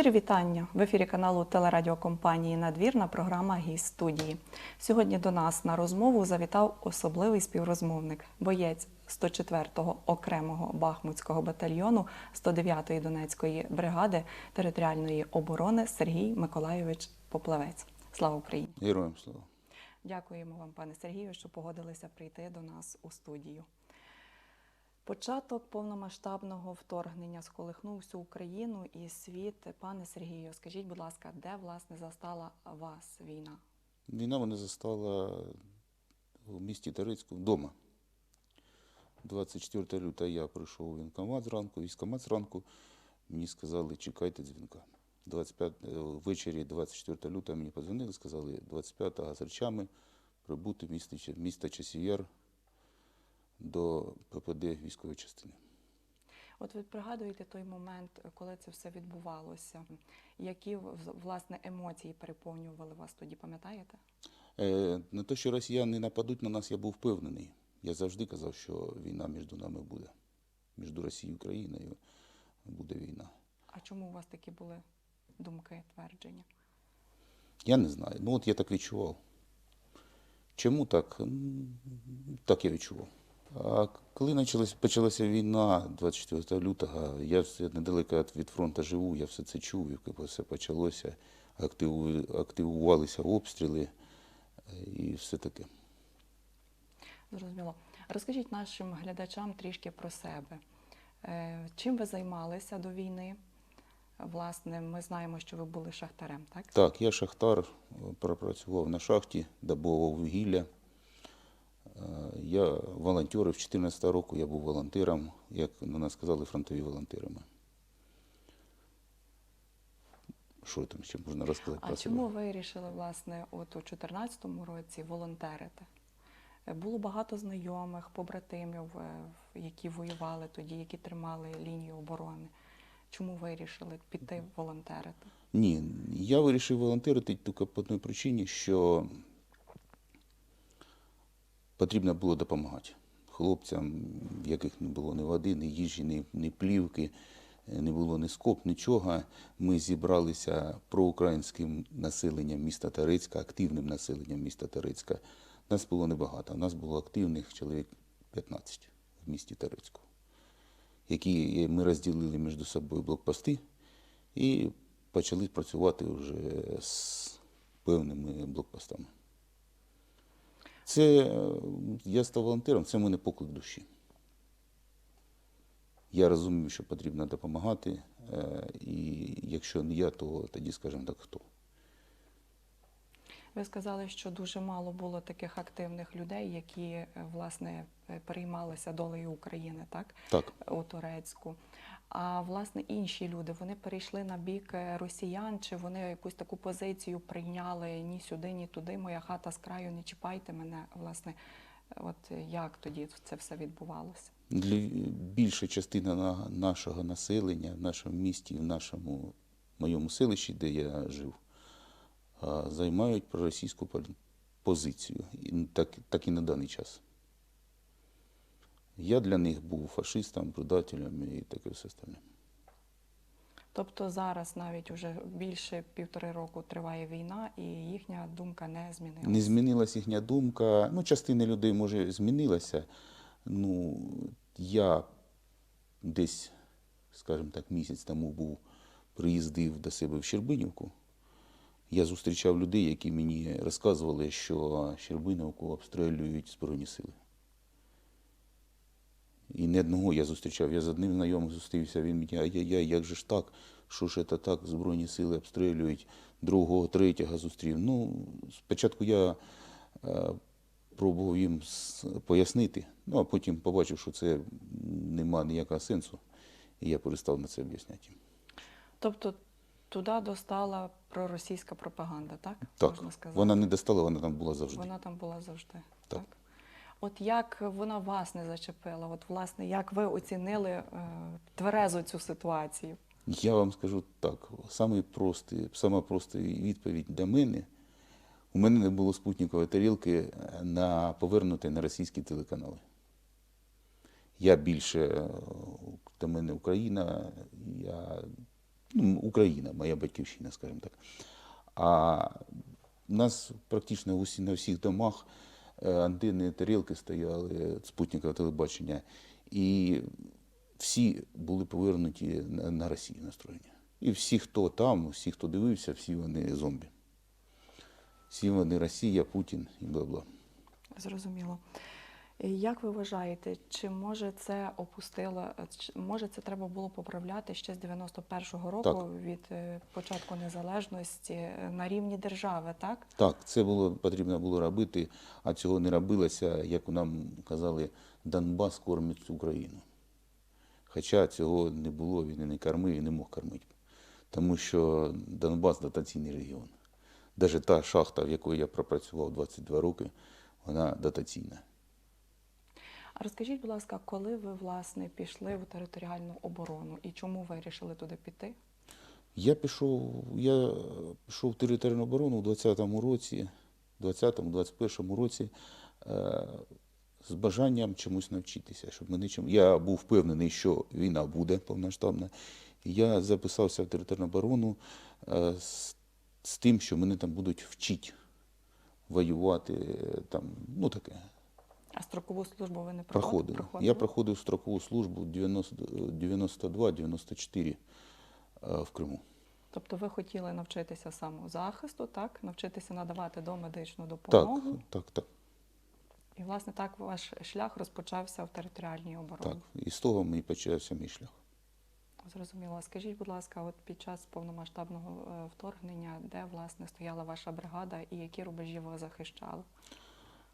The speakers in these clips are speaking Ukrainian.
Щирі вітання в ефірі каналу телерадіокомпанії Надвірна програма Гість студії. Сьогодні до нас на розмову завітав особливий співрозмовник, боєць 104-го окремого Бахмутського батальйону 109-ї Донецької бригади територіальної оборони Сергій Миколайович Поплавець. Слава Україні! Героям слава. Дякуємо вам, пане Сергію, що погодилися прийти до нас у студію. Початок повномасштабного вторгнення сколихнув всю Україну і світ. Пане Сергію, скажіть, будь ласка, де власне застала вас війна? Війна мене застала в місті Тарицьку вдома. 24 лютого я прийшов у воєнкомат зранку, військкомат зранку. Мені сказали, чекайте дзвінка. 25, е, ввечері 24 лютого мені подзвонили, сказали 25-го з речами прибути в місто, місто Часів'яр до ППД військової частини. От ви пригадуєте той момент, коли це все відбувалося? Які власне емоції переповнювали вас тоді, пам'ятаєте? Е, на те, що росіяни нападуть на нас, я був впевнений. Я завжди казав, що війна між нами буде. Між Росією і Україною буде війна. А чому у вас такі були думки, твердження? Я не знаю. Ну от я так відчував. Чому так? Так я відчував. А коли почалася війна 24 лютого, я все недалеко від- фронту живу, я все це чув, як все почалося, активу- активувалися обстріли і все таке. Зрозуміло. Розкажіть нашим глядачам трішки про себе. Е, Чим ви займалися до війни? Власне, ми знаємо, що ви були шахтарем, так? Так, я шахтар, е, пропрацював на шахті, добував вугілля. Е, Я волонтерив, в 14 року я був волонтером, як на нас сказали, фронтові волонтерами. Що там ще можна розказати А чому ви вирішили, власне, от у 2014 році волонтерити? Було багато знайомих, побратимів, е, які воювали тоді, які тримали лінію оборони. Чому вирішили піти волонтерити? Ні, я вирішив волонтерити тільки по одній причині, що потрібно було допомагати хлопцям, в яких не було ні води, ні їжі, ні, ні плівки, е, не було ні скоп, нічого. Ми зібралися проукраїнським населенням міста Тарицька, активним населенням міста Тарицька. Нас було небагато, нас було активних чоловік 15 в місті Тарицьку, які ми розділили між собою блокпости і почали працювати вже з певними блокпостами. Це е, я став волонтером, це в мене поклик душі. Я розумію, що потрібно допомагати, е, і якщо не я, то тоді, скажімо так, хто? Ви сказали, що дуже мало було таких активних людей, які е, власне е, переймалися долею України, так? Так. у Турецьку. А власне інші люди вони перейшли на бік е, росіян, чи вони якусь таку позицію прийняли ні сюди, ні туди. Моя хата з краю, не чіпайте мене. Власне, от як тоді це все відбувалося? Для більша частина нашого населення в нашому місті, в нашому моєму селищі, де я жив, займають проросійську позицію. Так, так і на даний час. Я для них був фашистом, предателем і таке все остальне. Тобто зараз навіть уже більше півтори року триває війна, і їхня думка не змінилася. Не змінилася їхня думка. Ну, частина людей, може, змінилася. Ну, я десь, скажімо так, місяць тому був, приїздив до себе в Щербинівку. Я зустрічав людей, які мені розказували, що Щербинівку обстрілюють Збройні сили. І не одного я зустрічав. Я з одним знайомим зустрівся, він мені, ай-яй-яй, як же ж так? Що ж це так? Збройні сили обстрілюють, другого, третього зустрів. Ну, спочатку я е, пробував їм пояснити, ну а потім побачив, що це нема ніякого сенсу, і я перестав на це об'ясняти. Тобто туди достала проросійська пропаганда, так? Так, Можна сказати. вона не достала, вона там була завжди. Вона там була завжди. Так. Так. От як вона вас не зачепила? От, власне, як ви оцінили е, тверезо цю ситуацію? Я вам скажу так, саме простий, сама проста відповідь для мене. У мене не було спутникової тарілки е, на повернути на російські телеканали. Я більше е, для мене Україна, я ну, Україна, моя батьківщина, скажімо так. А у нас практично усі, на всіх домах е, антенни, тарілки стояли, спутникове телебачення, і всі були повернуті на, на Росію настроєння. І всі, хто там, всі, хто дивився, всі вони зомбі. Всі вони Росія, Путін і бла-бла. Зрозуміло. І Як ви вважаєте, чи може це опустило, чи може це треба було поправляти ще з 91-го року Так. від е, початку незалежності е, на рівні держави, так? Так, це було потрібно було робити, а цього не робилося, як нам казали, Донбас кормить Україну. Хоча цього не було, він і не кормив і не мог кормити. Тому що Донбас дотаційний регіон. Навіть та шахта, в якої я пропрацював 22 роки, вона дотаційна. Розкажіть, будь ласка, коли ви власне пішли в територіальну оборону і чому ви вирішили туди піти? Я пішов, я пішов в територіальну оборону у 20-му році, 20-му, 21-му році е, з бажанням чомусь навчитися. Щоб мене чому... Я був впевнений, що війна буде повноштабна. Я записався в територіальну оборону е, з, з тим, що мене там будуть вчити воювати, е, там, ну таке, А строкову службу ви не проходив. проходили? Я проходив строкову службу 92-94 в Криму. Тобто ви хотіли навчитися самозахисту, так? Навчитися надавати домедичну допомогу. так, так. І, власне, так ваш шлях розпочався в територіальній обороні. Так, і з того мій почався мій шлях. Зрозуміло. Скажіть, будь ласка, от під час повномасштабного е, вторгнення, де власне стояла ваша бригада і які рубежі ви захищали?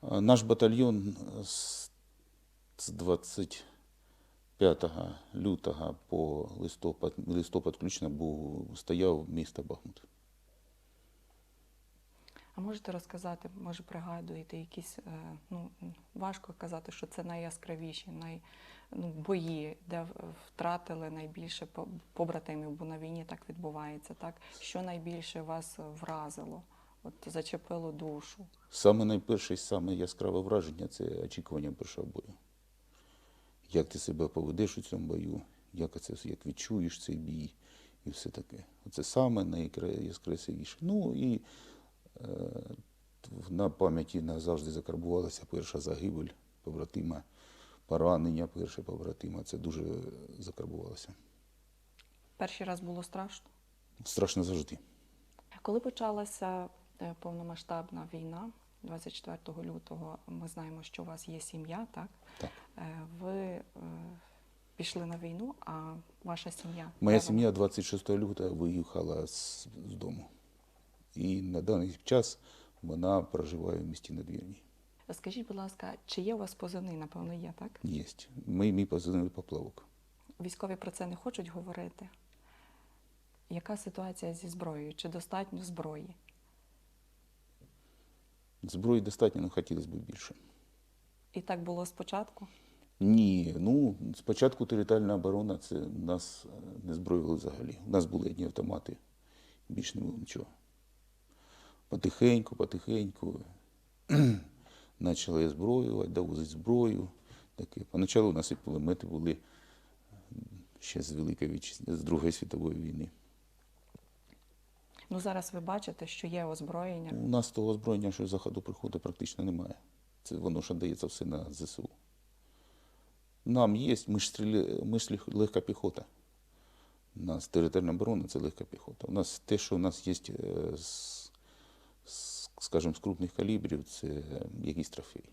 А Наш батальйон з з 25 лютого по листопад, листопад включно був, стояв місто Бахмут. А можете розказати, може, пригадуєте якісь, е, ну важко казати, що це найяскравіші, най, ну, бої, де втратили найбільше побратимів, бо на війні так відбувається, так? Що найбільше вас вразило, от зачепило душу? Саме найперше і саме яскраве враження це очікування першого бою. Як ти себе поведеш у цьому бою, як це як відчуєш цей бій і все таке. Це саме найяскравіше. Ну і е, на пам'яті назавжди закарбувалася перша загибель побратима, поранення перше побратима. Це дуже закарбувалося. Перший раз було страшно? Страшно завжди. Коли почалася повномасштабна війна, 24 лютого, ми знаємо, що у вас є сім'я, так? Так. Е, Ви е, пішли на війну, а ваша сім'я? Моя сім'я 26 лютого виїхала з, з дому. І на даний час вона проживає в місті Надвірній. Скажіть, будь ласка, чи є у вас позивний? Напевно, є, так? Єсть. Ми, мій позивний поплавок. Військові про це не хочуть говорити. Яка ситуація зі зброєю? Чи достатньо зброї? Зброї достатньо, але хотілося б більше. І так було спочатку? Ні, ну спочатку територіальна оборона це нас е, не зброїли взагалі. У нас були одні автомати, більше не було нічого. Потихеньку, потихеньку почали озброювати, довозити зброю. Таке. Поначалу у нас і кулемети були ще з Великої з Другої світової війни. Ну зараз ви бачите, що є озброєння. У нас того озброєння, що з заходу приходить, практично немає. Це воно ж дається все на ЗСУ. Нам є, ми ж, стріля... ми ж легка піхота. У нас територіальна оборона це легка піхота. У нас те, що у нас є е, скажімо, з крупних калібрів, це якісь трофеї.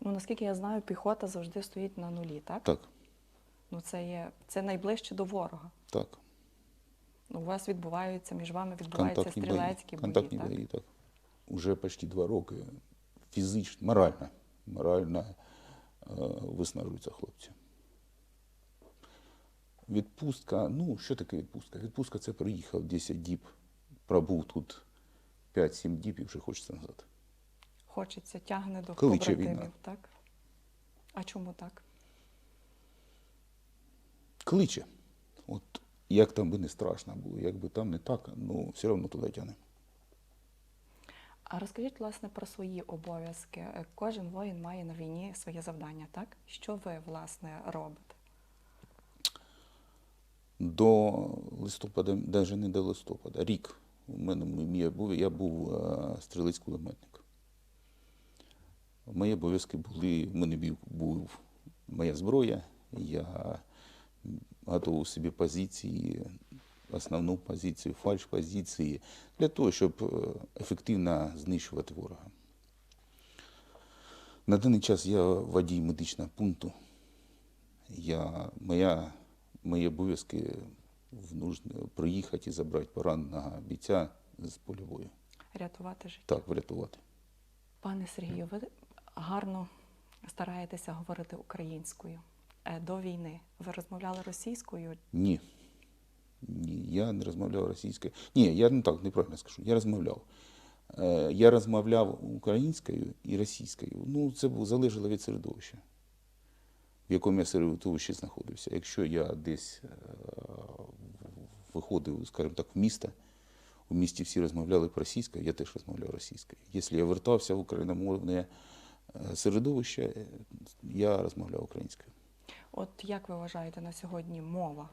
Ну наскільки я знаю, піхота завжди стоїть на нулі, так? Так, Ну це є це найближче до ворога. так. Ну, у вас відбуваються між вами відбуваються Контактні стрілецькі бої. бої. Контактні так? бої, так. Уже почти два роки фізично, морально, морально е, виснажуються хлопці. Відпустка, ну що таке відпустка? Відпустка це приїхав 10 діб, пробув тут 5-7 діб і вже хочеться назад. Хочеться, тягне до Кличе війна. так? А чому так? Кличе. От як там би не страшно було, як би там не так, ну все одно туди тягне. А розкажіть, власне, про свої обов'язки. Кожен воїн має на війні своє завдання, так? Що ви, власне, робите? До листопада, навіть не до листопада, рік. У мене я був, я був е, стрілець кулеметник. Мої обов'язки були, в мене був, був моя зброя, я готував собі позиції, основну позицію, фальш позиції, для того, щоб ефективно знищувати ворога. На даний час я водій медичного пункту. Я, моя, мої обов'язки приїхати і забрати пораненого бійця з польової. Рятувати життя. Так, врятувати. Пане Сергію, ви гарно стараєтеся говорити українською. Е, До війни ви розмовляли російською? Ні. Ні, я не розмовляв російською. Ні, я не так неправильно скажу. Я розмовляв. Е, Я розмовляв українською і російською. Ну, це залежало від середовища, в якому я середовищі знаходився. Якщо я десь е, виходив, скажімо так, в місто, у місті всі розмовляли російською, я теж розмовляв російською. Якщо я вертався в україномовне середовище, я розмовляв українською. От як ви вважаєте на сьогодні мова?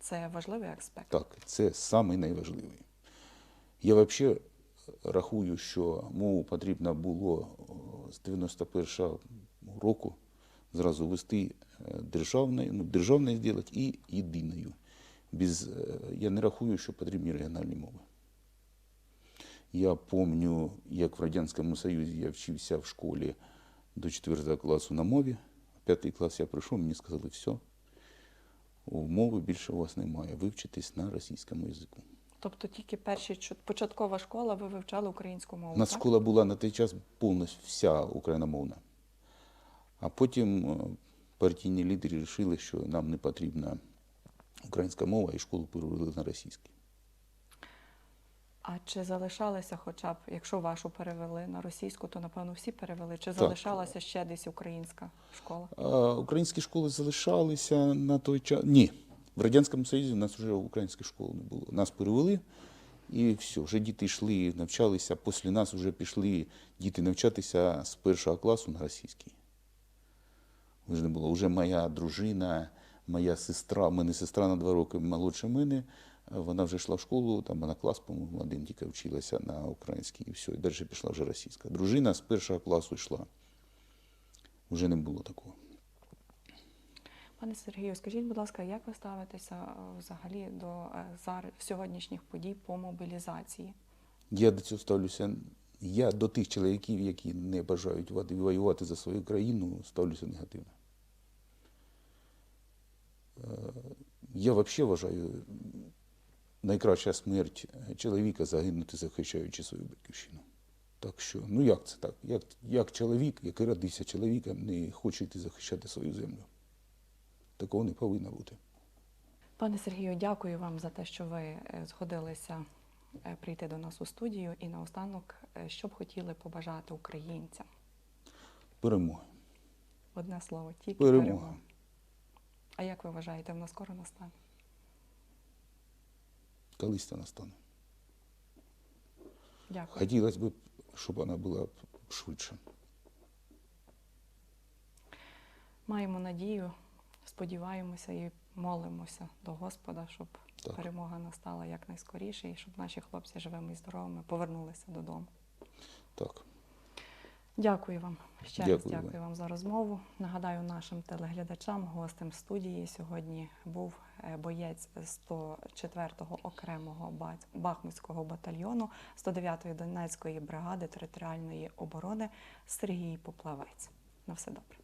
Це важливий аспект? Так, це самий. Я взагалі рахую, що мову потрібно було з 91-го року зразу вести е, державною, ну, державною зробити і єдиною. Без, е, я не рахую, що потрібні регіональні мови. Я пам'ятаю, як в Радянському Союзі я вчився в школі до 4 класу на мові. П'ятий клас я прийшов, мені сказали, все, мови більше у вас немає, вивчитись на російському язику. Тобто тільки перші початкова школа ви вивчали українську мову? У нас так? школа була на той час повністю вся україномовна. А потім е, партійні лідери вирішили, що нам не потрібна українська мова, і школу перевели на російську. А чи залишалися хоча б, якщо вашу перевели на російську, то напевно всі перевели? Чи залишалася ще десь українська школа? А українські школи залишалися на той час. Ні, в Радянському Союзі у нас вже українських школ не було. Нас перевели, і все, вже діти йшли, навчалися. Після нас вже пішли діти навчатися з першого класу на російській. Вже не було. Вже моя дружина, моя сестра, в мене сестра на два роки молодша мене. Вона вже йшла в школу, там вона клас, по-моєму, один тільки вчилася на українській, і все, і далі пішла вже російська. Дружина з першого класу йшла. Вже не було такого. Пане Сергію, скажіть, будь ласка, як ви ставитеся е, взагалі до е, сьогоднішніх подій по мобілізації? Я до цього ставлюся. Я до тих чоловіків, які не бажають воювати за свою країну, ставлюся негативно. Е, Я взагалі вважаю, найкраща смерть чоловіка загинути, захищаючи свою батьківщину. Так що, ну як це так? Як, як чоловік, який родився чоловіком, не хоче йти захищати свою землю? Такого не повинно бути. Пане Сергію, дякую вам за те, що ви е, згодилися е, прийти до нас у студію. І наостанок, е, що б хотіли побажати українцям? Перемоги. Одне слово, тільки Перемога. перемога. А як ви вважаєте, вона скоро настане? Колись це настане. Дякую. Хотілося б, щоб вона була швидше. Маємо надію, сподіваємося і молимося до Господа, щоб Так. перемога настала якнайскоріше і щоб наші хлопці живими і здоровими повернулися додому. Так. Дякую вам. Ще Дякую раз дякую вам за розмову. Нагадаю нашим телеглядачам, гостем студії сьогодні був боєць 104-го окремого ба- Бахмутського батальйону 109-ї Донецької бригади територіальної оборони Сергій Поплавець. На все добре.